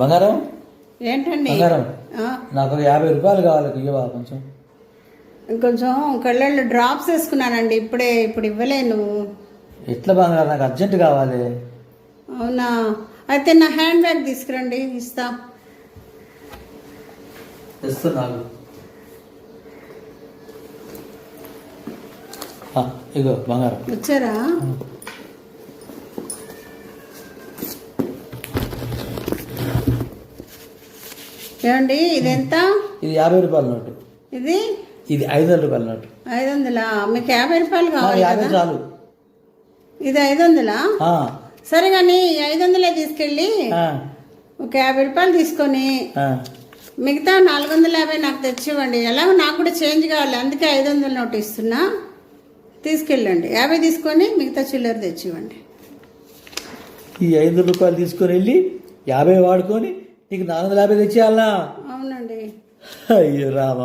బంగారం? ఏంటండి? బంగారం. నాకు ఒక యాభై రూపాయలు కావాలి ఇవ్వవా కొంచెం. కొంచెం కళ్ళల్లో డ్రాప్స్ వేసుకున్నానండి ఇప్పుడే ఇప్పుడు ఇవ్వలేను. ఎట్లా బంగారం? నాకు అర్జెంట్ కావాలి. అవునా? అయితే నా హ్యాండ్ బ్యాగ్ తీసుకురండి ఇస్తా. తెస్తున్నాను ఇగో బంగారం. వచ్చారా? ఏమండి ఇది ఎంత? ఇది యాభై రూపాయల నోటు. ఇది? ఇది ఐదు వందల రూపాయల నోటు. ఐదు వందలా? మీకు యాభై రూపాయలు కావాలి యాభై చాలు. ఇది ఐదు వందలా? సరే కానీ ఐదు వందలే తీసుకెళ్ళి ఒక యాభై రూపాయలు తీసుకొని. మిగతా నాలుగు వందల యాభై నాకు తెచ్చివ్వండి. ఎలాగో నాకు కూడా చేంజ్ కావాలి. అందుకే ఐదు వందల నోటు ఇస్తున్నా. తీసుకెళ్ళండి. యాభై తీసుకొని మిగతా చిల్లర తెచ్చివ్వండి. ఈ ఐదు రూపాయలు తీసుకొని వెళ్ళి యాభై వాడుకొని నీకు నాలుగు వందల యాభై తెచ్చేయాలనా? అవునండి. అయ్యో రామా.